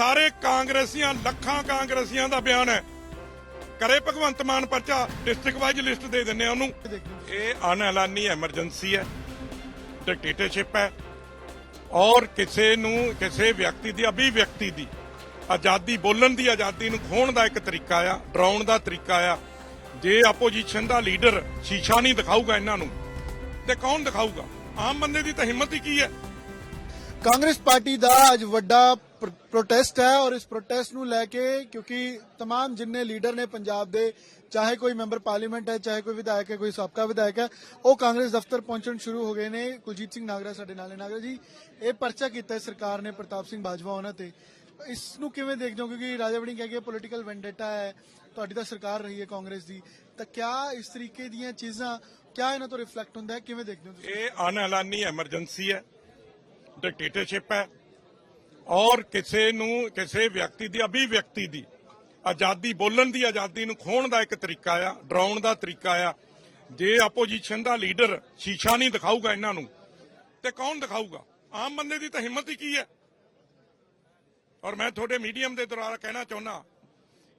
ਸਾਰੇ ਕਾਂਗਰਸੀਆਂ, ਲੱਖਾਂ ਕਾਂਗਰਸੀਆਂ ਦਾ ਬਿਆਨ ਹੈ। ਕਰੇ ਭਗਵੰਤ ਮਾਨ ਪਰਚਾ ਡਿਸਟ੍ਰਿਕਟ ਵਾਈਜ਼ ਲਿਸਟ ਦੇ ਦਿੰਨੇ ਆ ਉਹਨੂੰ। ਇਹ ਅਨਐਲਾਨੀ ਐਮਰਜੈਂਸੀ ਹੈ ਡਿਕਟੇਟਰਸ਼ਿਪ ਹੈ। ਔਰ ਕਿਸੇ ਨੂੰ, ਕਿਸੇ ਵਿਅਕਤੀ ਦੀ, ਅਭਿਵਿਅਕਤੀ ਦੀ, ਆਜ਼ਾਦੀ, ਬੋਲਣ ਦੀ ਆਜ਼ਾਦੀ ਨੂੰ ਖੋਹਣ ਦਾ ਇੱਕ ਤਰੀਕਾ ਆ, ਡਰਾਉਣ ਦਾ ਤਰੀਕਾ ਆ। ਜੇ ਆਪੋਜੀਸ਼ਨ ਦਾ ਲੀਡਰ ਸ਼ੀਸ਼ਾ ਨਹੀਂ ਦਿਖਾਊਗਾ ਇਹਨਾਂ ਨੂੰ, ਤੇ ਕੌਣ ਦਿਖਾਊਗਾ? ਆਮ ਬੰਦੇ ਦੀ ਤਾਂ ਹਿੰਮਤ ਹੀ ਕੀ ਹੈ? ਕਾਂਗਰਸ ਪਾਰਟੀ ਦਾ ਅੱਜ ਵੱਡਾ ਪ੍ਰੋਟੈਸਟ ਹੈ ਔਰ ਇਸ ਪ੍ਰੋਟੈਸਟ ਨੂੰ ਲੈ ਕੇ ਕਿਉਂਕਿ तमाम ਜਿੰਨੇ ਲੀਡਰ ਨੇ ਪੰਜਾਬ ਦੇ ਚਾਹੇ ਕੋਈ ਮੈਂਬਰ ਪਾਰਲੀਮੈਂਟ ਹੈ ਚਾਹੇ ਕੋਈ ਵਿਧਾਇਕ ਹੈ ਕੋਈ ਸਾਬਕਾ ਵਿਧਾਇਕ ਹੈ ਉਹ ਕਾਂਗਰਸ ਦਫ਼ਤਰ ਪਹੁੰਚਣ ਸ਼ੁਰੂ ਹੋ ਗਏ ਨੇ ਕੁਲਜੀਤ ਸਿੰਘ ਨਾਗਰਾ ਸਾਡੇ ਨਾਲ ਨੇ ਨਾਗਰਾ ਜੀ ਇਹ ਪਰਚਾ ਕੀਤਾ ਹੈ ਸਰਕਾਰ ਨੇ ਪ੍ਰਤਾਪ ਸਿੰਘ ਬਾਜਵਾ ਉਹਨਾਂ ਤੇ ਇਸ ਨੂੰ ਕਿਵੇਂ ਦੇਖਦੇ ਹੋ ਕਿਉਂਕਿ ਰਾਜਾ ਵੜਿੰਗ ਕਹਿ ਕੇ ਪੋਲੀਟੀਕਲ ਵੈਂਡੇਟਾ ਹੈ ਤੁਹਾਡੀ ਤਾਂ ਸਰਕਾਰ ਰਹੀ ਹੈ ਕਾਂਗਰਸ ਦੀ ਤਾਂ ਕਿਆ ਇਸ ਤਰੀਕੇ ਦੀਆਂ ਚੀਜ਼ਾਂ ਕਿਆ ਇਹਨਾਂ ਤੋਂ ਰਿਫਲੈਕਟ ਹੁੰਦਾ ਹੈ ਕਿਵੇਂ ਦੇਖਦੇ ਹੋ ਤੁਸੀਂ ਇਹ ਅਨਐਲਾਨੀ ਐਮਰਜੈਂਸੀ ਹੈ ਡਿਕਟੇਟਰਸ਼ਿਪ ਹੈ ਔਰ ਕਿਸੇ ਨੂੰ, ਕਿਸੇ ਵਿਅਕਤੀ ਦੀ, ਅਭਿਵਿਅਕਤੀ ਦੀ, ਆਜ਼ਾਦੀ, ਬੋਲਣ ਦੀ ਆਜ਼ਾਦੀ ਨੂੰ ਖੋਹਣ ਦਾ ਇੱਕ ਤਰੀਕਾ ਆ, ਡਰਾਉਣ ਦਾ ਤਰੀਕਾ ਆ। ਜੇ ਆਪੋਜੀਸ਼ਨ ਦਾ ਲੀਡਰ ਸ਼ੀਸ਼ਾ ਨਹੀਂ ਦਿਖਾਊਗਾ ਇਹਨਾਂ ਨੂੰ, ਤੇ ਕੌਣ ਦਿਖਾਊਗਾ? ਆਮ ਬੰਦੇ ਦੀ ਤਾਂ ਹਿੰਮਤ ਹੀ ਕੀ ਹੈ? ਔਰ ਮੈਂ ਤੁਹਾਡੇ ਮੀਡੀਅਮ ਦੇ ਦੁਆਰਾ ਕਹਿਣਾ ਚਾਹੁੰਦਾ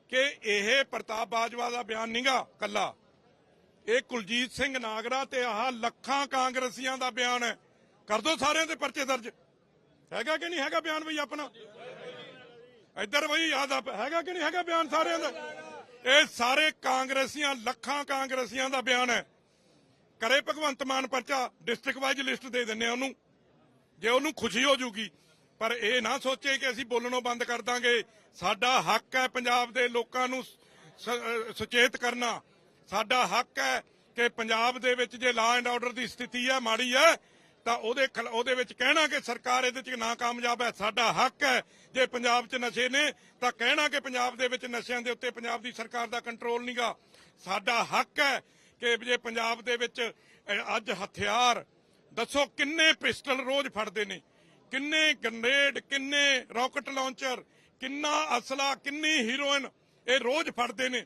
ਕਿ ਇਹ ਪ੍ਰਤਾਪ ਬਾਜਵਾ ਦਾ ਬਿਆਨ ਨਹੀਂਗਾ ਕੱਲਾ। ਇਹ ਕੁਲਜੀਤ ਸਿੰਘ ਨਾਗਰਾ ਤੇ ਆਹ ਲੱਖਾਂ ਕਾਂਗਰਸੀਆਂ ਦਾ ਬਿਆਨ ਹੈ। ਕਰ ਦੋ ਸਾਰਿਆਂ ਦੇ ਪਰਚੇ ਦਰਜ। ਹੈਗਾ ਕਿ ਨਹੀਂ ਹੈਗਾ ਬਿਆਨ ਬਈ ਆਪਣਾ? ਇੱਧਰ ਬਈ ਯਾਦ ਆ ਹੈਗਾ ਕਿ ਨਹੀਂ ਹੈਗਾ ਬਿਆਨ ਸਾਰਿਆਂ ਦਾ? ਇਹ ਸਾਰੇ ਕਾਂਗਰਸੀਆਂ, ਲੱਖਾਂ ਕਾਂਗਰਸੀਆਂ ਦਾ ਬਿਆਨ ਹੈ। ਕਰੇ ਭਗਵੰਤ ਮਾਨ ਪਰਚਾ ਡਿਸਟ੍ਰਿਕਟ ਵਾਈਜ਼ ਲਿਸਟ ਦੇ ਦਿੰਨੇ ਆ ਉਹਨੂੰ। ਜੇ ਉਹਨੂੰ ਖੁਸ਼ੀ ਹੋ ਜੂਗੀ। ਪਰ ਇਹ ਨਾ ਸੋਚੇ ਕਿ ਅਸੀਂ ਬੋਲਣੋਂ ਬੰਦ ਕਰ ਦਾਂਗੇ। ਸਾਡਾ ਹੱਕ ਹੈ ਪੰਜਾਬ ਦੇ ਲੋਕਾਂ ਨੂੰ ਸੁਚੇਤ ਕਰਨਾ। ਸਾਡਾ ਹੱਕ ਹੈ ਕਿ ਪੰਜਾਬ ਦੇ ਵਿੱਚ ਜੇ ਲਾ ਐਂਡ ਆਰਡਰ ਦੀ ਸਥਿਤੀ ਹੈ, ਮਾੜੀ ਹੈ ਤਾਂ ਉਹਦੇ ਖਿਲਾ- ਉਹਦੇ ਵਿੱਚ ਕਹਿਣਾ ਕਿ ਸਰਕਾਰ ਇਹਦੇ ਚ ਨਾ ਕਾਮਯਾਬ ਹੈ, ਸਾਡਾ ਹੱਕ ਹੈ। ਜੇ ਪੰਜਾਬ 'ਚ ਨਸ਼ੇ ਨੇ, ਤਾਂ ਕਹਿਣਾ ਕਿ ਪੰਜਾਬ ਦੇ ਵਿੱਚ ਨਸ਼ਿਆਂ ਦੇ ਉੱਤੇ ਪੰਜਾਬ ਦੀ ਸਰਕਾਰ ਦਾ ਕੰਟਰੋਲ ਨਹੀਂਗਾ ਸਾਡਾ ਹੱਕ ਹੈ ਕਿ ਜੇ ਪੰਜਾਬ ਦੇ ਵਿੱਚ ਅੱਜ ਹਥਿਆਰ, ਦੱਸੋ ਕਿੰਨੇ ਪਿਸਟਲ ਰੋਜ਼ ਫੜਦੇ ਨੇ? ਕਿੰਨੇ ਗ੍ਰਨੇਡ, ਕਿੰਨੇ ਰਾਕਟ ਲਾਂਚਰ, ਕਿੰਨਾ ਅਸਲਾ, ਕਿੰਨੀ ਹੀਰੋਇਨ ਇਹ ਰੋਜ਼ ਫੜਦੇ ਨੇ?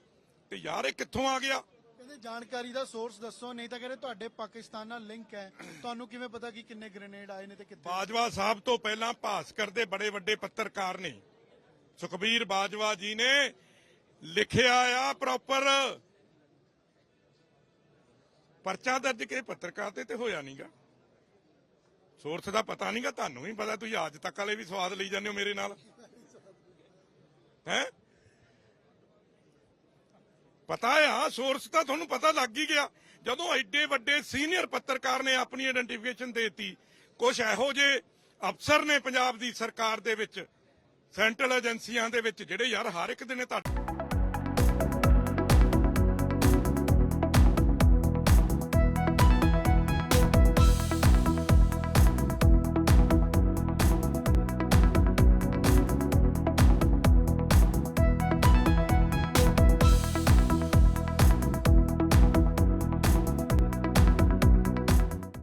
ਤੇ ਯਾਰ ਇਹ ਕਿੱਥੋਂ ਆ ਗਿਆ? ਕਹਿੰਦੇ ਜਾਣਕਾਰੀ ਦਾ ਸੋਰਸ ਦੱਸੋ, ਨਹੀਂ ਤਾਂ ਕਹਿੰਦੇ ਤੁਹਾਡੇ ਪਾਕਿਸਤਾਨ ਨਾਲ ਲਿੰਕ ਹੈ। ਤੁਹਾਨੂੰ ਕਿਵੇਂ ਪਤਾ ਕਿ ਕਿੰਨੇ ਗ੍ਰੇਨੇਡ ਆਏ ਨੇ ਤੇ ਕਿੱਥੇ? ਬਾਜਵਾ ਸਾਹਿਬ ਤੋਂ ਪਹਿਲਾਂ ਭਾਸਕਰ ਦੇ ਬੜੇ ਵੱਡੇ ਪੱਤਰਕਾਰ ਨੇ। ਸੁਖਬੀਰ ਬਾਜਵਾ ਜੀ ਨੇ ਲਿਖਿਆ ਆ ਪ੍ਰੋਪਰ ਪਰਚਾ ਦਰਜ ਕੇ ਪੱਤਰਕਾਰ ਤੇ ਤੇ ਹੋਇਆ ਨਹੀਂਗਾ ਸੋਰਸ ਦਾ ਪਤਾ ਨਹੀਂਗਾ ਤੁਹਾਨੂੰ ਵੀ ਪਤਾ, ਤੁਸੀਂ ਅੱਜ ਤੱਕ ਵਾਲੇ ਵੀ ਸਵਾਦ ਲਈ ਜਾਂਦੇ ਹੋ ਮੇਰੇ ਨਾਲ। ਹੈ? ਪਤਾ ਆ ਸੋਰਸ ਤਾਂ ਤੁਹਾਨੂੰ ਪਤਾ ਲੱਗ ਹੀ ਗਿਆ। ਜਦੋਂ ਐਡੇ ਵੱਡੇ ਸੀਨੀਅਰ ਪੱਤਰਕਾਰ ਨੇ ਆਪਣੀ ਆਇਡੈਂਟੀਫਿਕੇਸ਼ਨ ਦੇਤੀ ਕੁਝ ਇਹੋ ਜਿਹੇ ਅਫਸਰ ਨੇ ਪੰਜਾਬ ਦੀ ਸਰਕਾਰ ਦੇ ਵਿੱਚ ਸੈਂਟਰਲ ਏਜੰਸੀਆਂ ਦੇ ਵਿੱਚ, ਜਿਹੜੇ ਯਾਰ ਹਰ ਇੱਕ ਦਿਨੇ ਤੁਹਾਡੇ